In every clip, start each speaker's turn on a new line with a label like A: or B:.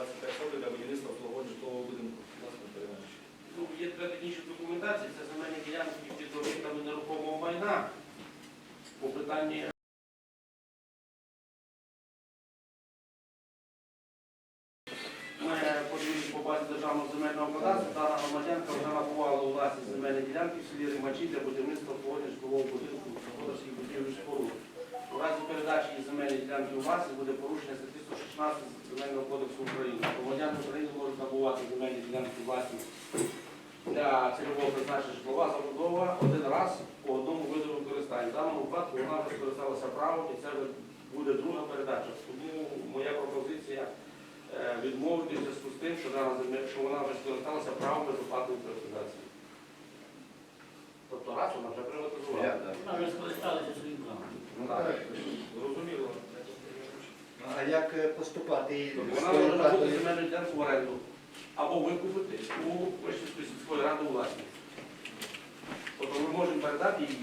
A: 25 соток для будівництва обслуговування житлового будинку.
B: Ну, є три технічні документації, це земельні ділянки під об'єктами нерухомого майна. По питанні ми подивилися по базі державного земельного кадастру, дана громадянка вже набувала у власні земельні ділянки в селі Римачі для будівництва обслуговування житлового будинку господарських будівель споруд. У разі передачі її земельної ділянки у власність буде порушення статті 116 Земельного кодексу України. Громадяни України можуть набувати земельні ділянки у власність для цільового призначення житлова забудова один раз по одному виду використання. В даному випадку вона вже скористалася і це буде друга передача. Тому моя пропозиція е, відмовити в зв'язку з тим, що, дана земля, що вона вже скористалася правом безоплатної приватизації. Тобто раз вона вже приватизувала.
C: Вона вже скористалася своїм правом.
B: Ну, так.
A: Зрозуміло.
D: А як е, поступати? і
B: Тобто Вона може набути земельну ділянку в оренду або викупити у Вишнівської сільської ради у власність. Тобто ми можемо передати її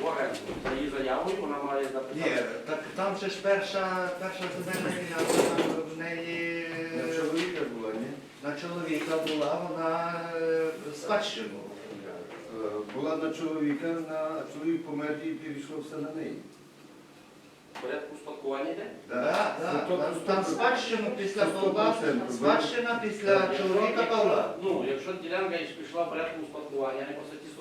B: в оренду. За її заявою вона має
D: Ні, так там же ж перша, перша земельна ділянка в неї
E: На чоловіка була, ні?
D: на чоловіка була, вона е, спадщину.
E: Е, Була на чоловіка, на чоловік помер і перейшло все на неї.
B: В порядку спадкування йде?
D: Да, да,
E: Ну,
D: там,
E: то-
D: там
E: то-
D: спадщина після
E: то
D: Павла,
E: 100%,
D: спадщина після чоловіка Павла.
B: Ну, якщо ділянка і пішла в порядку спадкування, не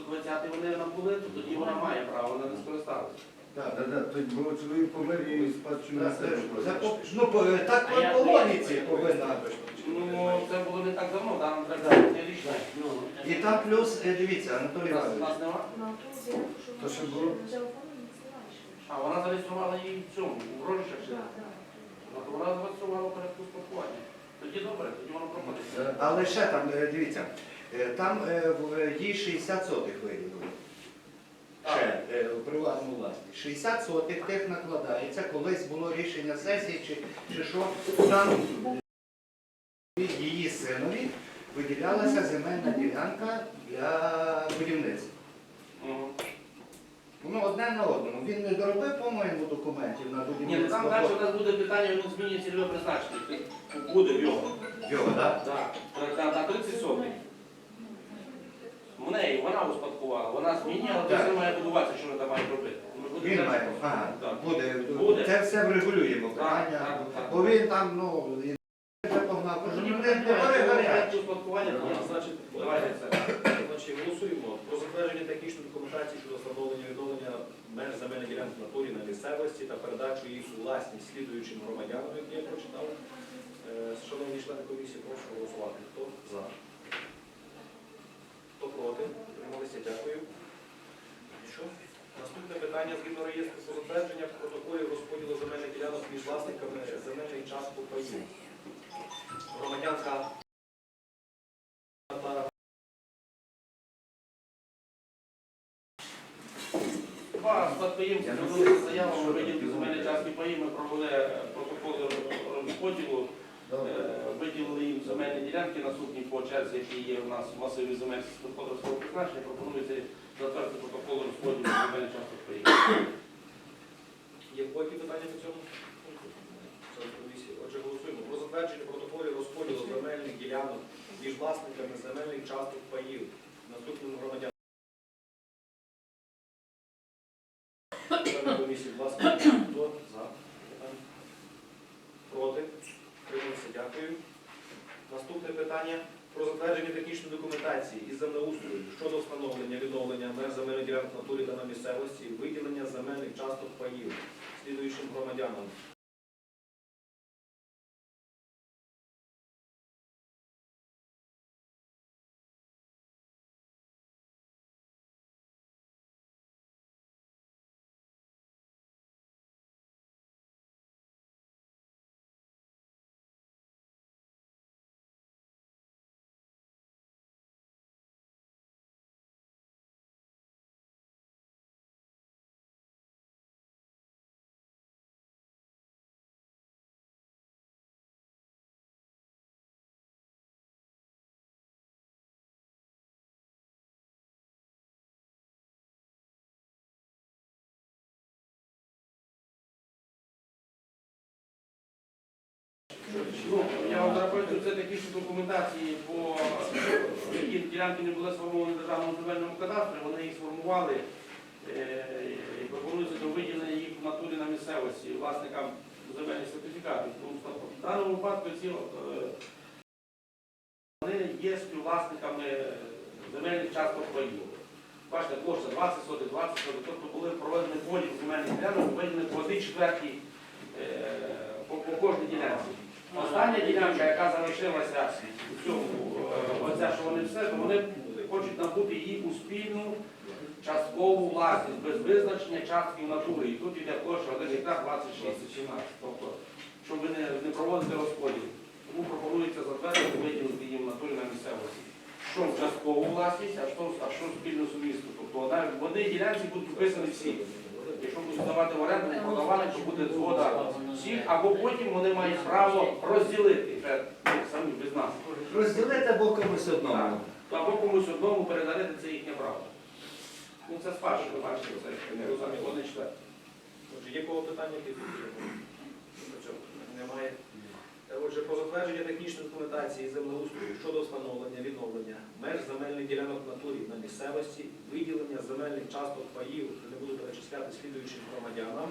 B: 120 вони набули, то тоді вона має право, вона не скористалася.
D: Так.
E: Да, да, то було чоловік помер і спадщина
D: Да,
E: на себе
D: це Ну, по- так
C: А я-
D: по логіці повинна.
B: Ну, це було не так давно, там треба не річно.
C: Ну,
D: І там плюс, е, дивіться, Анатолій
B: Нас,
D: Іванович,
B: нас нема.
E: То що було?
B: А вона зареєструвала її в цьому, у грошах ще. Ну, то вона зареєструвала в порядку спадкування. Тоді добре, тоді воно проходить.
D: Але ще там, е, дивіться, там е, їй 60 сотих виділили. Ще е, у приватному власні. 60 сотих тих накладається. Колись було рішення сесії чи, чи що, там її синові виділялася земельна ділянка для будівництва. Воно одне на одному. Він не доробив, по-моєму, документів на
B: Ні, ну
D: будівництво.
B: там далі у нас буде питання, він змінює цільове призначення. Буде в його.
D: Його, так?
B: Так, на 30 сотень. В неї, вона успадкувала, вона змінює, але
D: Так.
B: це має будуватися, що вона там має робити.
D: Він має, ага,
B: Так.
D: буде.
B: Буде.
D: Це все врегулюємо питання.
B: так, так.
D: Бо він там, ну, він вже погнав, кажу, ну, не говори гаряче.
B: успадкування,
A: Ні, Значить,
B: давайте це.
A: Значить, голосуємо про затвердження технічної документації щодо встановлення відновлення меж земельних ділянок в натурі на місцевості та передачу їх у власність слідуючим громадянам, які я прочитав. Е, Шановні члени комісії, прошу голосувати. Хто за? Хто проти? Утрималися? Дякую. Наступне питання згідно реєстру про затвердження протоколів розподілу земельних ділянок між власниками земельних часток паїв. Громадянка
B: Два спадкоємці звернулися з заявами виділити земельні частки паї. Ми провели протоколи розподілу, виділили їм земельні ділянки наступні по черзі, які є у нас в масиві земель сільськогосподарського призначення. Пропонується затвердити протокол розподілу земельних часток паї.
A: Є які питання по цьому? пункту? Отже, голосуємо про затвердження протоколів розподілу земельних ділянок між власниками земельних часток паїв наступним громадянам. Члени комісії, будь ласка, хто за? Питання? Проти? Тримався, дякую. Наступне питання про затвердження технічної документації із землеустрою щодо встановлення відновлення мер земельних ділянок натурі та на місцевості, виділення земельних часток паїв слідуючим громадянам.
B: Я вам поясню, це технічні документації, по які ділянки не були сформовані в державному земельному кадастрі, вони їх сформували е, і пропонується до виділення їх в натурі на місцевості власникам земельних сертифікатів. Тому в даному випадку ці е, вони є співвласниками земельних часток паїв. Бачите, площа 20 сотих, 20 сотих, тобто були проведені поділ земельних ділянок, виділені по одній четвертій е, по кожній ділянці. Остання ділянка, яка залишилася у цьому, е, оця, що вони все, то вони хочуть набути її у спільну часткову власність, без визначення частки в натурі. І тут йде площа 1 гектар 26 17. Тобто, щоб ви не, не проводити розподіл. Тому пропонується затвердити виділити їм натурі на місцевості. Що в часткову власність, а що, а що спільну сумісну. Тобто в одній ділянці будуть вписані всі. Якщо будуть здавати в оренду, продавати, то буде згода всіх, або потім вони мають право розділити вже ну, самі без нас.
D: Розділити або комусь одному.
B: Так. Або комусь одному передарити це їхнє право. Ну це спадщина, ви бачите, це не розумію, вони читають.
A: Отже, є кого питання цьому? Немає. Отже, про затвердження технічної документації землеустрою щодо встановлення відновлення меж земельних ділянок натурі на місцевості, виділення земельних часток паїв, не буду перечисляти слідуючим громадянам.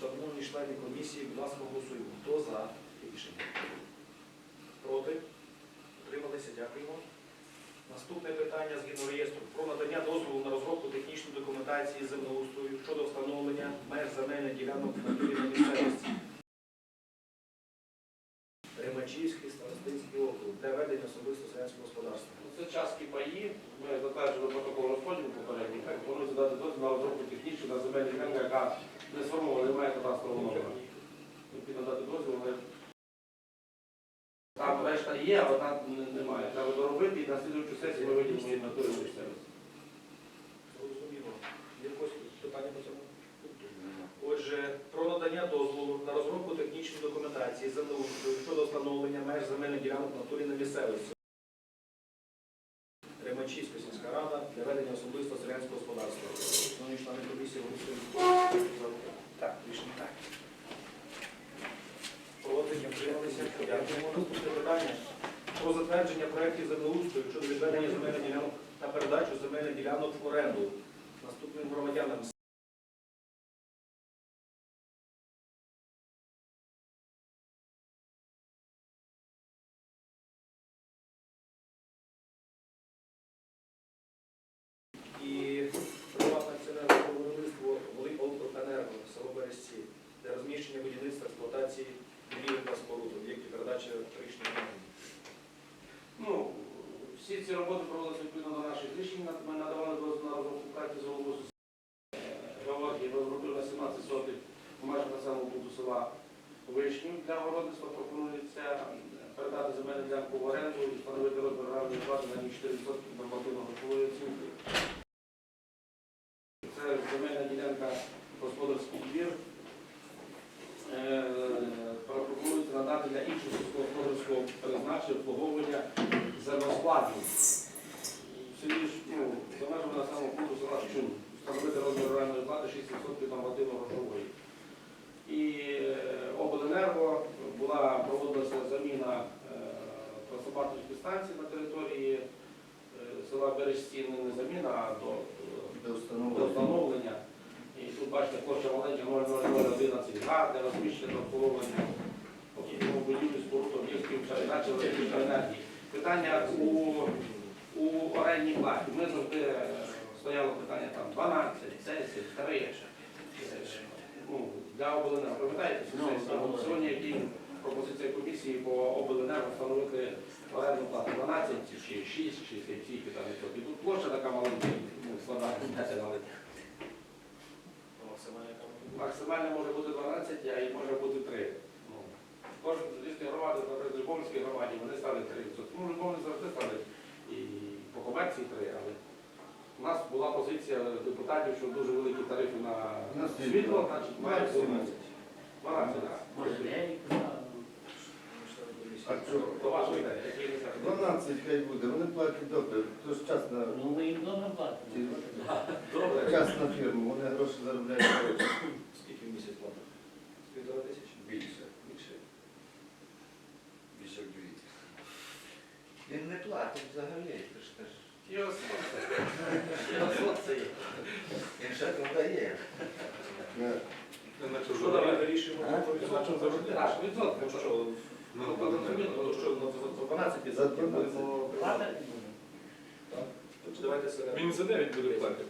A: Шановні члени комісії, будь ласка, голосуємо. Хто за рішення? Проти? Утрималися? Дякуємо. Наступне питання згідно реєстру про надання дозволу на розробку технічної документації землеустрою щодо встановлення меж земельних ділянок натурі на місцевості. Римачівський старостинський округ для ведення особисто селянського господарства.
B: Це частки паї, ми затверджували протокол розподілу попередній, так пропонується дати дозвіл на розробку технічну на земельну ділянку, яка не сформована, немає кадастрового номера. Необхідно дати дозвіл, але там решта є, але там не- немає. Треба доробити і на слідуючу сесію ми виділимо її на ту місцевість.
A: Зрозуміло. Є якось питання по цьому? Отже, про надання дозволу на розробку технічної документації землеустрою щодо встановлення меж земельних ділянок в натурі на місцевості. Римачівська сільська рада для ведення особисто селянського господарства. Шановні члени комісії, голосуємо. Так, рішення так. Втрималися. Дякуємо. Наступне питання. Про затвердження проєктів землеустрою щодо відведення земельних ділянок та передачу земельних ділянок в оренду наступним громадянам. І приватне акціонерне товариство Волиньолтенерго, село Березці, для розміщення будівництва експлуатації будівель та споруд, об'єктів передачі електричної енергії.
B: Ну, всі ці роботи проводилися відповідно до наших рішень. Ми надавали дозвіл на розробку карті зоологу геології. Ми зробили на 17 сотих в межах населеного пункту села Вишню для городництва. Пропонується передати земельну ділянку в оренду і встановити реальної плати на них 4% нормативно-грошової оцінки. Це земельна ділянка господарський двір. Е, пропонується надати для іншого сільськогосподарського призначення обслуговування зерноскладів. В селі ж, ну, за межами населеного пункту села Щун встановити розмір реальної плати 6% нормативно-грошової. І е, обленерго була проводилася заміна е, трансформаторської станції на території е, села Бережці, не не заміна, а до,
E: До
B: до
E: встановлення.
B: встановлення. І тут бачите, площа маленька 00011 га, де розміщення та обслуговування будівлі споруд об'єктів передачі електричної енергії. Питання у, у орендній платі. Ми завжди е, стояло питання там 12, 10, 3. Е, Ну, для обленерго. Пам'ятаєте, цю сьогодні які пропозиція комісії по обленерго встановити орендну плату 12 чи 6, чи скільки там відсотків. Тут площа така маленька, ну, складає 10, але
A: Максимальна яка може бути?
B: Максимально може бути 12, а і може бути 3. Ну, кожен різні громади, наприклад, Любомльській громаді, вони ставлять 3 Ну, Любомль завжди ставлять і по комерції 3, але у нас була позиція депутатів, що дуже великі тарифи на
E: На
B: світло, значить має бути
E: 17.
B: 12, так.
E: А
B: чого? До
E: 12 хай буде, вони платять добре, то ж частна,
C: Ну ми їм добре платимо.
B: Добре.
E: частна фірма, вони гроші заробляють. добре.
A: Скільки в місяць платить? Півтора тисячі?
E: Більше.
A: Більше.
F: Більше як
B: дві. Він
A: не платить
E: взагалі,
A: ти ж теж. Його сонце. Він ще продає. Е, Що давай вирішимо? А?
E: За
A: відсотків
E: 12.
A: будемо
C: Плата
A: приймати.
C: не буде.
A: Тобто давайте.
F: Він і за 9 буде плакати.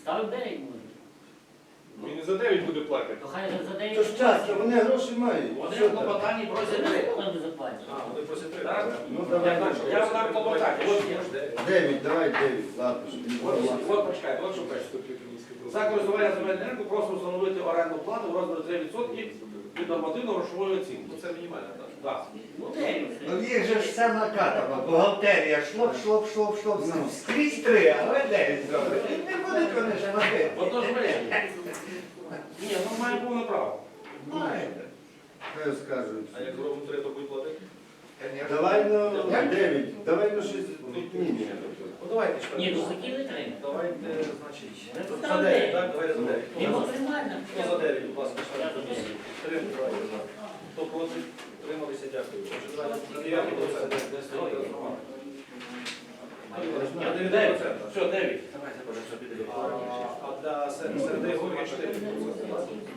C: Ставив 9 може.
F: Він і за 9 буде плакати.
C: То хай за 9
E: То ж часто, вони гроші мають.
B: Вони в клопотанні просять три.
C: Вони заплатять.
A: А, вони просять три.
B: Так.
A: так?
E: Ну, давай.
B: Я дам клопотання. От
E: давай дев'ять, ладно. ж, він
B: От,
E: був.
B: от що пише. За користування земельним ринку просимо встановити орендну плату в розмірі 3% від нормативно-грошової оцінки.
A: Ну це мінімально, так?
C: Ну 9.
D: Ну їх же ж все накатано, бухгалтерія, шлоп, шлоп, шлоп, шлоп,
E: Ну.
D: скрізь три, але дев'ять зробить. І не будуть вони ж платити.
B: Отож ви. Ні, ну має повне право.
D: Маєте.
E: Хай скажуть.
A: А як зробимо три, то будуть платити?
E: Давай на дев'ять, давай на шість. Тут ні.
A: Ну давайте ж.
C: Ні, ну такі не треба.
A: Давайте, значить,
C: Ну,
A: за. 9, так? Давайте за 9.
C: Він максимально.
A: Хто за 9, будь ласка, комісії? Три, давайте за. Хто проти? Трималися, дякую. 9 На 9
B: Дев'ять. Все, дев'ять.
A: А для Сер- середи Георгія 4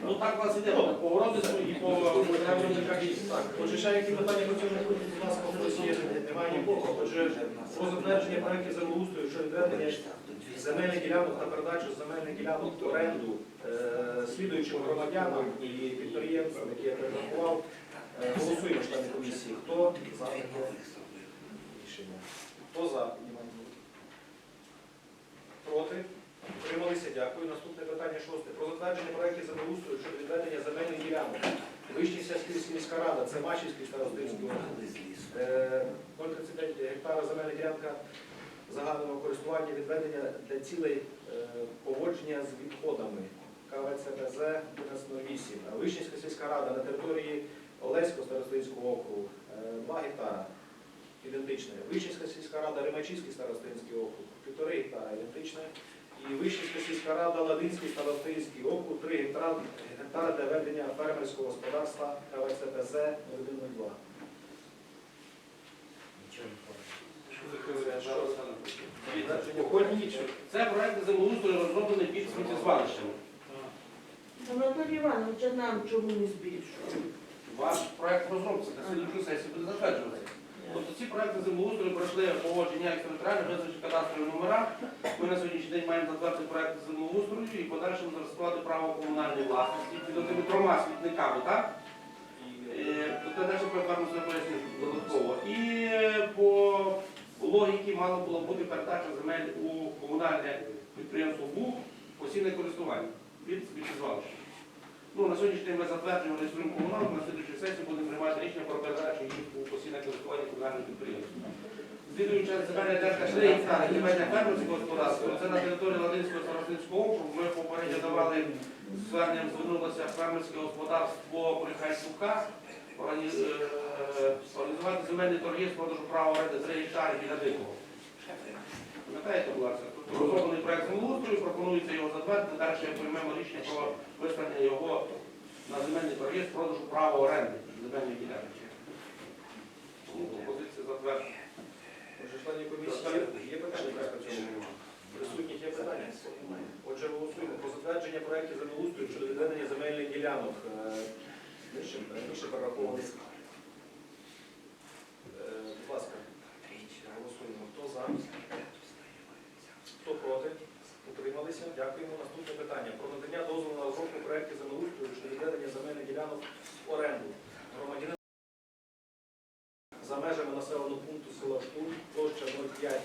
B: Ну так у нас іде по Городицю і по
A: Так, отже, ще які питання по цьому будь ласка, є? Немає нікого. Отже, про затвердження проєктів землеустрою щодо відведення земельних ділянок та передачу земельних ділянок в оренду слідуючим громадянам і підприємцям, які я перерахував. Е, Голосуємо члени комісії. Хто за рішення? Хто за? Проти? Утрималися, дякую. Наступне питання шосте. Про затвердження проєктів землеустрою щодо відведення земельних ділянок. Вищівська сільська рада, це Мачівський старостинський округ. Е, 0,35 гектара земельна ділянка загального користування відведення для цілей е, поводження з відходами КВЦБЗ 1108. А Вишнівська сільська рада на території Олеського старостинського округу 2 гектара. Ідентичне. Вишнівська сільська рада, Римачівський старостинський округ, 1,5 гектара ідентичне. І Вишнівська сільська рада, Ладинський старостинський округ, 3 гектара, гектара для ведення фермерського господарства КВЦПЗ 0102. Це що? Затвердження
B: Це проект землеустрою розроблений під сміттєзвалищами.
G: Анатолій Іванович, а нам чому не збільшує?
B: Ваш проект розробці на слідчу сесію буде затверджуватися. Тобто ці проекти землеустрою пройшли погодження екстериторіально, визначені кадастрові номера. Ми на сьогоднішній день маємо затвердити проекти землеустрою і подальшому зареєструвати право комунальної власності під тими трьома світниками, так? Я далі певно поясню додатково. І е, по логіці мало було бути передача земель у комунальне підприємство БУ постійне користування від сміттєзвалища. Ну, на сьогоднішній день ми затверджуємо реєструємо комуналку, на слідчій сесії будемо приймати рішення про передачу їх у постійне користування комунального підприємства. Слідуюча земельна ділянка 3 гектари земельне фермерського господарства. Це на території Ладинського старостинського округу. Ми попередньо давали зверненням звернулося фермерське господарство Прихайськука органі- е, організувати земельні торги з продажу права оренди 3 гектари біля дикого. Пам'ятаєте, будь ласка? Розроблений проект землеустрою, пропонується його затвердити. Далі приймемо рішення про виставлення його на земельні торги з продажу права оренди земельної ділянки. Тому пропозиція затверджена.
A: Отже, члені комісії є питання по цьому? Присутніх є питання? Отже, голосуємо про затвердження проєктів землеустрою щодо відведення земельних ділянок. Е, раніше перерахованих. Е, Будь ласка, голосуємо. Хто за? Хто проти? Утрималися? Дякуємо. Наступне питання. Про надання дозволу на розробку проєктів землеустрою щодо відведення земельних ділянок в оренду. Громадянин за межами населеного пункту села Штуль, площа 0,5 е,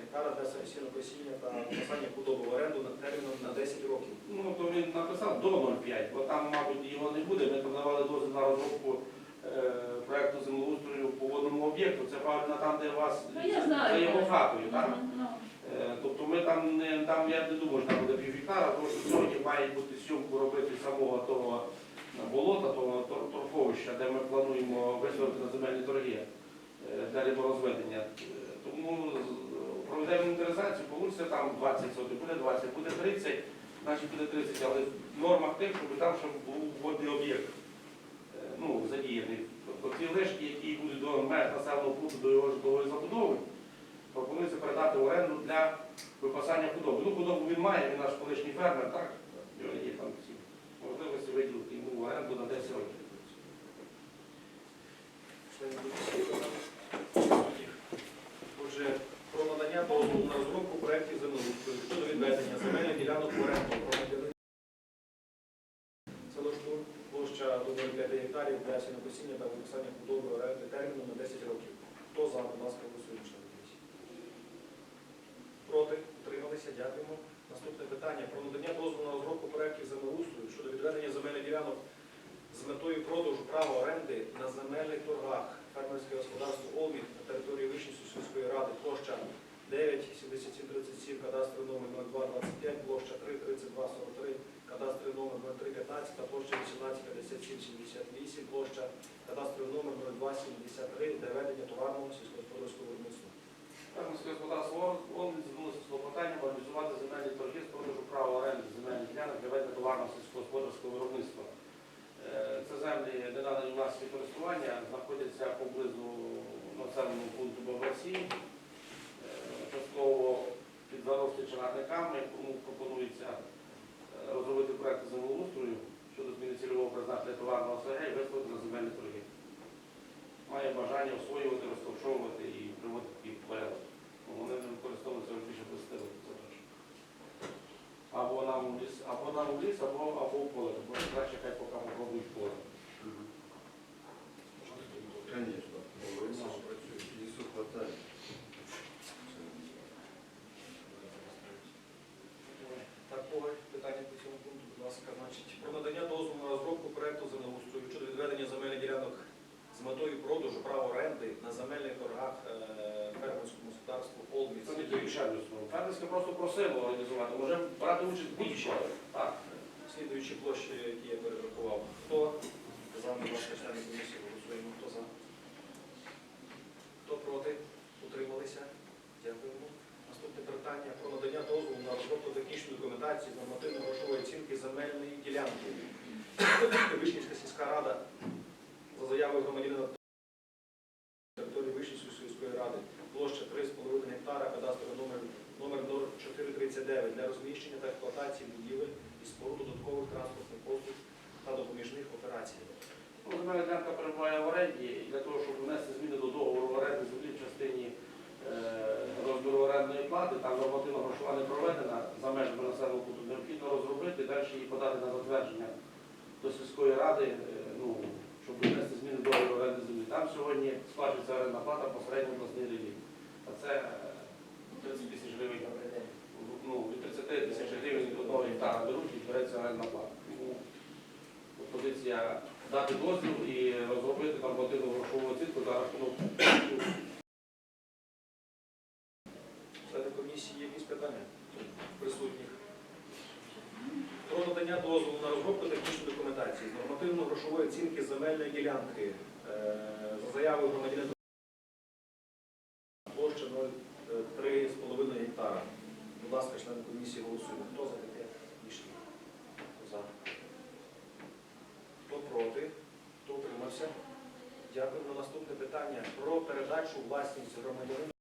A: гектара для сінокосіння та написання худоби в оренду на терміном на 10 років.
B: Ну, то він написав до 0,5, бо там, мабуть, його не буде. Ми там давали дозвіл на розробку е, проекту землеустрою по водному об'єкту. Це правильно там, де у вас
G: Ну, я знаю.
B: за його хатою, так
G: ну.
B: Е, Тобто ми там не там я не думаю, що там буде пів тому що сьогодні має бути зйомку робити самого того болота, того тор- торфовища, де ми плануємо виставити на земельні торги е, для риборозведення. Е, Тому проведемо інвентаризацію, получиться там 20 сотень, буде 20, буде 30, значить буде 30, але в нормах тих, щоб там щоб був водний об'єкт е, ну, задіяний. Тобто ці лишки, які будуть до населеного пункту до його житлової забудови, пропонується передати оренду для випасання худоби. Ну, худобу він має, він наш колишній фермер, так? Нього є там всі можливості виділити йому оренду на 10 років.
A: Отже, про надання дозволу на розробку проєктів землеустрою щодо відведення земельних ділянок оренду громадянина Село Штур, площа до 5 гектарів для сінокосіння та виписання худоби оренди терміну на 10 років. Хто за, будь ласка, голосуємо, члени комісії. Проти? Утрималися? Дякуємо. Наступне питання про надання дозволу на розробку проєктів землеустрою щодо відведення земельних ділянок з метою продажу права оренди на земельних торгах фермерське господарство Олміт на території Вишнівської сільської ради площа 9 7737, кадастровий номер 0225, площа 3 3243, кадастровий номер 0315 та площа 18 57 78, площа кадастровий номер 0273 для ведення товарного сільськогосподарського виробництва.
B: Фермерське господарство Олміт звернулося з клопотанням організувати земельні торги з продажу права оренди земельних ділянок для ведення товарного сільськогосподарського виробництва. Е, Це землі не надані власні користування, знаходяться поблизу населеного пункту Бабарці, Е, частково під зарослі чагарниками, тому пропонується е, розробити проекти землеустрою щодо зміни цільового призначення товарного СГ і виставити на земельні торги. Має бажання освоювати, розташовувати і приводити в порядок. Вони не використовуються вже більше 10 років. Або нам у ліс, або нам у ліс, або, або в поле. Бо краще хай поки попробують поле.
E: Конечно. Лісу хватає.
A: Так, Олег, питання по цьому пункту, будь ласка, значить, про надання дозволу на розробку проекту землеустрою щодо відведення земельних ділянок з метою продажу права оренди на земельних торгах е, фермерському господарству Олміт.
B: Це не тільки Фермерське просто просило організувати. Може брати участь будь-що. Так.
A: Слідуючі площі, які я перерахував. Хто за, ласка, члени комісії, голосуємо. Хто за? Хто проти? Утрималися? Дякуємо. Наступне питання про надання дозволу на розробку технічної документації з нормативно-грошової оцінки земельної ділянки. Вишнівська сільська рада за заявою громадянина території Вишнівської сільської ради площа 3,5 гектара, кадастровий номер, номер 439 для розміщення та експлуатації будівель і споруд додаткових транспортних послуг та допоміжних операцій.
B: Ну, Земельна ділянка перебуває в оренді і для того, щоб внести зміни до договору оренди землі в частині е, розміру орендної плати, там нормативна грошова не проведена за межами населеного пункту, необхідно розробити, далі її подати на затвердження до сільської ради, е, ну, щоб внести зміни до договору оренди землі. Там сьогодні сплачується орендна плата по середньому власній рівні. А це е, 30 тисяч гривень. Ну, від 30 тисяч гривень від одного гектара беруть і береться орендна плата. Тому пропозиція дати дозвіл і розробити нормативну грошову оцінку за рахунок
A: Члени є якісь питання присутніх? Про надання дозволу на розробку технічної документації з нормативно-грошової оцінки земельної ділянки е, за заявою громадянина площа 3,5 гектара. Будь ласка, члени комісії голосуємо. Хто за таке рішення? Хто за? Хто проти? Хто утримався? Дякую. На наступне питання про передачу у власність громадянина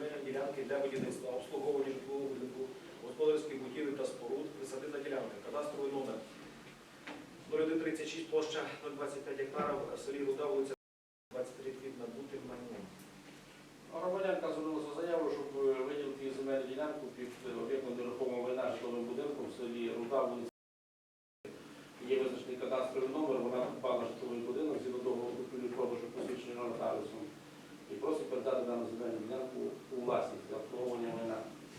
A: земельної ділянки для будівництва, обслуговування житлового будинку, господарських будівель та споруд, присадибна ділянка, кадастровий номер 0136, площа 025 гектарів, в селі Руда, 23 фіт набути майном.
B: Громадянка звернулася з заявою, щоб е, виділити їй земельну ділянку під е, об'єктом нерухомого майна житловим будинком в селі Руда, вулиця. Є визначений кадастровий номер, вона придбала житловий будинок згідно договору купівлі продажу посвідченого нотаріусом. І просить передати дану земельну ділянку у власність для обслуговування майна.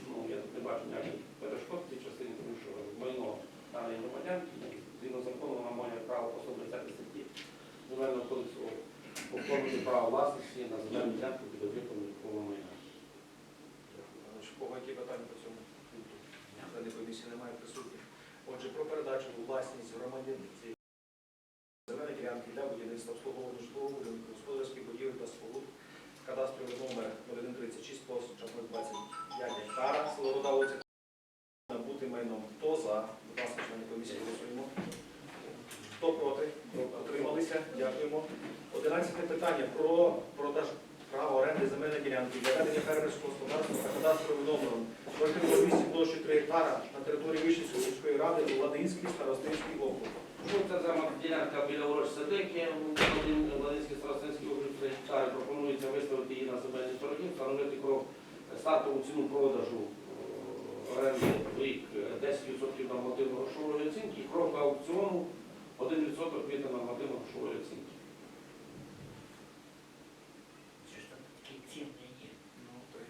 B: Ну, я тут не бачу ніяких перешкод в цій частині, тому що майно даної громадянки, згідно закону, вона має право по 130 статті земельного кодексу власності на земельну ділянку під об'єктом нерухомого майна.
A: У які питання по цьому пункту? Члени комісії немає присутніх. Отже, про передачу власність громадян цієї земельної ділянки для будівництва обслуговування житлового будинку, господарських будівель та споруд, кадастровий номер 0136, площа 025 гектара, село Руда, вулиця набути майном. Хто за? Будь ласка, члени комісії, голосуємо. Хто проти? Отрималися? Дякуємо. Одинадцяте питання про продаж права оренди земельної ділянки для фермерського господарства за кадастровим номером 038 площі 3 гектара на території Вишнівської сільської ради у Ладинській старостинській округ.
B: Ну, це сама ділянка біля урочі садики, Владинський Старостинський округ 3 гектари. Пропонується виставити її на земельні торги, встановити кров стартову ціну продажу е, оренди в рік е, 10% нормативно-грошової оцінки і кров аукціону 1% від нормативно-грошової оцінки.
C: Що ж там такі ціни є?
A: Ну, то й е,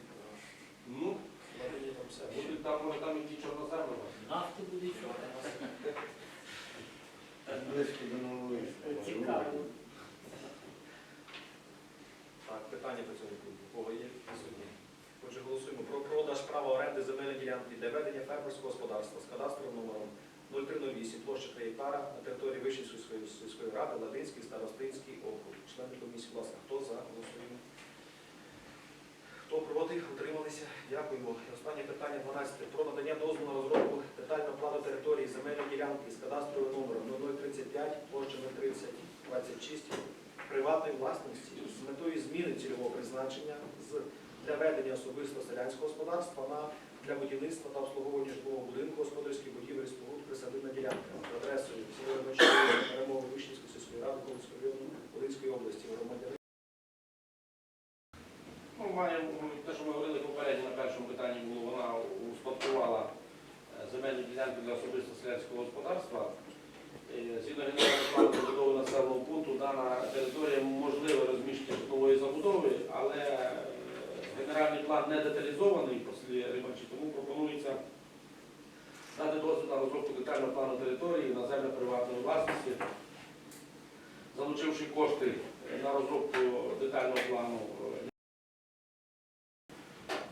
B: Ну,
A: Владині там все.
B: будуть там, може, там і ті чорноземи.
C: Нафти буде що там.
E: Близько до нової.
C: Цікаво.
A: Так, питання по цьому пункту. У Кого є присутні? Отже, голосуємо про продаж права оренди земельної ділянки для ведення фермерського господарства з кадастровим номером 0308, площа 3 гектара на території Вищенської сільської- сільської ради, Ладинський, Старостинський округ. Члени комісії, будь ласка, хто за? Голосуємо. Хто проти? Утрималися? Дякуємо. І останнє питання 12. Про надання дозволу на розробку детального плану території земельної ділянки з кадастровим номером 0035, площа 03026, приватної власності з метою зміни цільового призначення з для ведення особисто селянського господарства на для будівництва та обслуговування житлового будинку, господарських будівель, споруд, присадибна ділянка за адресою Ремочеве, перемоги Вишнівської сільської ради Колицького району Волинської області, громадянин.
B: Ну, маємо те, що ми говорили попередньо на першому питанні, було вона успадкувала е, земельну ділянку для особисто селянського господарства. Е, Згідно генерального плану побудови населеного пункту, дана територія можливе розміщення житлової забудови, але е, генеральний план не деталізований по селі Рибачі, тому пропонується дати дозвіл на розробку детального плану території на землю приватної власності, залучивши кошти на розробку детального плану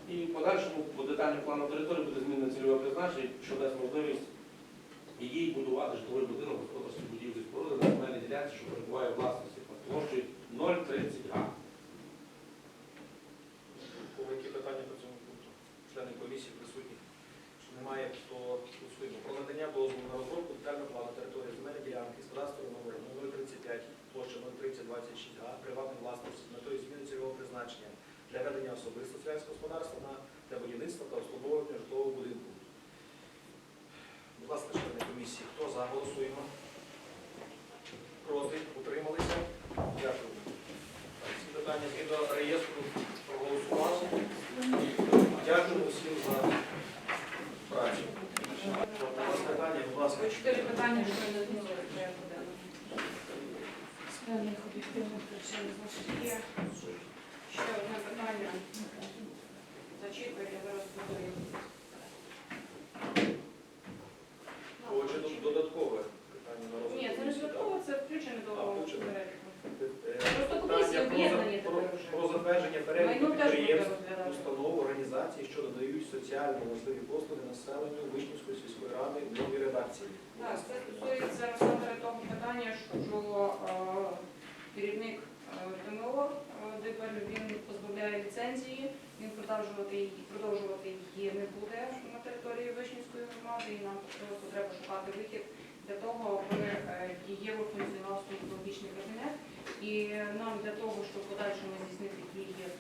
B: і в подальшому по детальному плану території буде змінено цільове призначення, що дасть можливість її будувати житловий будинок господарські будівлі споруди на земельній ділянці, що перебуває у власності під площею 0,30 га.
A: У кого які питання по цьому пункту? Члени комісії присутні? Що немає, то голосуємо. Про надання дозволу на розробку детального плану території земельної ділянки з кадастровим номером 035, площа 03026 га, приватної власності з метою зміни цільового призначення для ведення особисто селянського господарства на для будівництва та обслуговування житлового будинку. Будь ласка, члени комісії, хто за? Голосуємо. Проти? Утрималися? Дякую. Ці питання згідно реєстру проголосували. Дякую всім за працю. У вас питання, будь ласка.
H: Чотири питання, що не змінили порядку денного. З об'єктивних причин значить є. Ще одне питання. Зачитую, я зараз буду.
A: Отже, тут додаткове питання на розгляд.
H: Ні, це не додатково, це включене до.
A: Е,
H: Просто комісії
A: питання про про-
H: тепер вже.
A: Про затвердження переліку
H: Майно теж буде
A: підприємств,
H: розглядати.
A: установ, організацій, що надають соціально можливі послуги населенню Вишнівської сільської ради в новій редакції.
H: Так, це стосується насамперед того питання, що е, керівник е, ТМО е, тепер він позбавляє ліцензії, він продовжувати її, продовжувати її не буде на території Вишнівської громади, і нам просто треба шукати вихід для того, аби е, дієво функціонував стоматологічний кабінет. І нам для того, щоб подальшому здійснити дії е,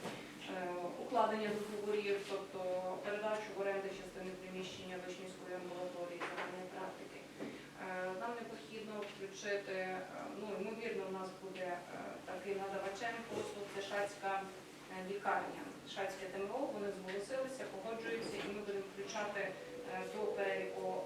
H: укладення договорів, тобто передачу в оренду частини приміщення Вишнівської амбулаторії загальної практики, е, нам необхідно включити, е, ну, ймовірно, у нас буде такий надавачем послуг, це Шацька лікарня, Шацьке ТМО, вони зголосилися, погоджуються, і ми будемо включати до переліку